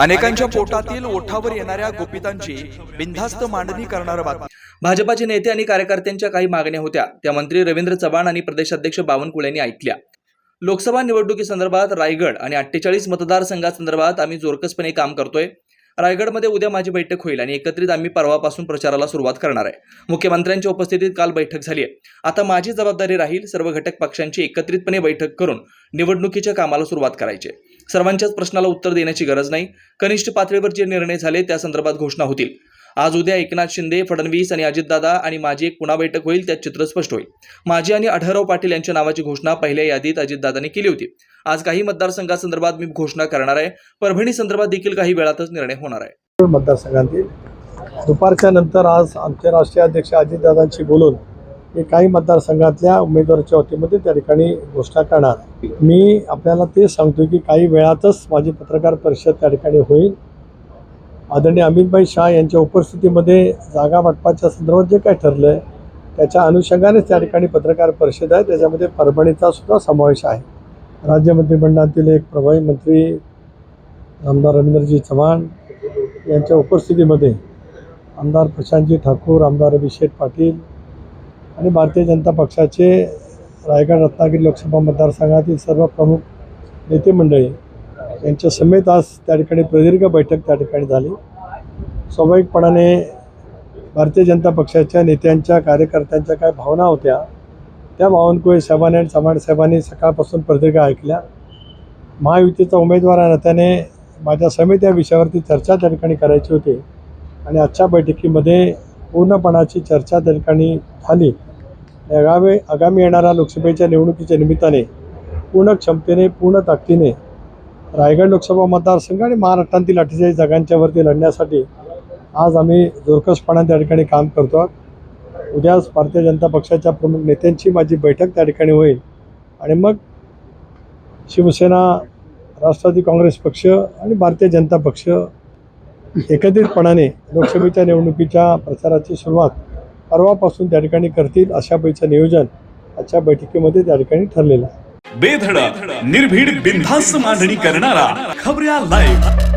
अनेकांच्या पोटातील ओठावर येणाऱ्या गोपितांची बिनधास्त मांडणी करणार बातमी. भाजपाचे नेते आणि कार्यकर्त्यांच्या काही मागण्या होत्या त्या मंत्री रवींद्र चव्हाण आणि प्रदेशाध्यक्ष बावनकुळे यांनी ऐकल्या. लोकसभा निवडणुकीसंदर्भात रायगड आणि अठ्ठेचाळीस मतदारसंघासंदर्भात आम्ही जोरकसपणे काम करतोय. रायगडमध्ये उद्या माझी बैठक होईल आणि एकत्रित आम्ही परवापासून प्रचाराला सुरुवात करणार आहे. मुख्यमंत्र्यांच्या उपस्थितीत काल बैठक झाली आहे. आता माझी जबाबदारी राहील सर्व घटक पक्षांची एकत्रितपणे बैठक करून निवडणुकीच्या कामाला सुरुवात करायची आहे. सर्वांच्याच प्रश्नाला उत्तर देण्याची गरज नाही. कनिष्ठ पातळीवर जे निर्णय झाले त्या संदर्भात घोषणा होतील. आज उद्या एकनाथ शिंदे फडणवीस आणि अजितदादा आणि माझी एक पुन्हा बैठक होईल त्यात चित्र स्पष्ट होईल. माझी आणि आढळराव पाटील यांच्या नावाची घोषणा पहिल्या यादीत अजितदादांनी केली होती. आज काही मतदारसंघासंदर्भात मी घोषणा करणार आहे. परभणी संदर्भात देखील काही वेळातच निर्णय होणार आहे. मतदारसंघातील दुपारच्या नंतर आज आमचे राष्ट्रीय अध्यक्ष अजितदादांशी बोलून हे काही मतदारसंघातल्या उमेदवाराच्या वतीमध्ये त्या ठिकाणी घोषणा करणार मी आपल्याला ते सांगतो की काही वेळातच माझी पत्रकार परिषद त्या ठिकाणी होईल. आदरणीय अमितभाई शाह यांच्या उपस्थितीमध्ये जागा वाटपाच्या संदर्भात जे काय ठरलं आहे त्याच्या अनुषंगानेच त्या ठिकाणी पत्रकार परिषद आहे. त्याच्यामध्ये परभणीचा सुद्धा समावेश आहे. राज्य मंत्रिमंडळातील एक प्रभावी मंत्री आमदार रवींद्रजी चव्हाण यांच्या उपस्थितीमध्ये आमदार प्रशांतजी ठाकूर आमदार अभिषेक पाटील आणि भारतीय जनता पक्षाचे रायगड रत्नागिरी लोकसभा मतदारसंघातील सर्व प्रमुख नेते मंडळी यांच्या समेत आज त्या ठिकाणी प्रदीर्घ बैठक त्या ठिकाणी झाली. स्वाभाविकपणाने भारतीय जनता पक्षाच्या नेत्यांच्या कार्यकर्त्यांच्या काय भावना होत्या त्या बावनकुळे साहेबांनी आणि चव्हाण साहेबांनी सकाळपासून प्रदीर्घ ऐकल्या. महायुतीचा उमेदवार आहे त्याने माझ्या समेत या विषयावरती चर्चा त्या ठिकाणी करायची होती. आणि आजच्या बैठकीमध्ये पूर्णपणाची चर्चा त्या ठिकाणी झाली. आगामी आगामी येणाऱ्या लोकसभेच्या निवडणुकीच्या निमित्ताने पूर्ण क्षमतेने पूर्ण ताकदीने रायगड लोकसभा मतदारसंघ आणि महाराष्ट्रातील अठ्ठेचाळीस जागांच्यावरती लढण्यासाठी आज आम्ही जोरकसपणा त्या ठिकाणी काम करतो आहोत. उद्याच भारतीय जनता पक्षाच्या प्रमुख नेत्यांची माझी बैठक त्या ठिकाणी होईल. आणि मग शिवसेना राष्ट्रवादी काँग्रेस पक्ष आणि भारतीय जनता पक्ष एकत्रितपणाने लोकसभेच्या निवडणुकीच्या प्रचाराची सुरुवात परवापासून त्या ठिकाणी करतील अशा पैचं नियोजन आजच्या बैठकीमध्ये त्या ठिकाणी ठरलेलं आहे. बेधडक निर्भीड बिनधास्त मांडणी करणारा खबऱ्या लाईव्ह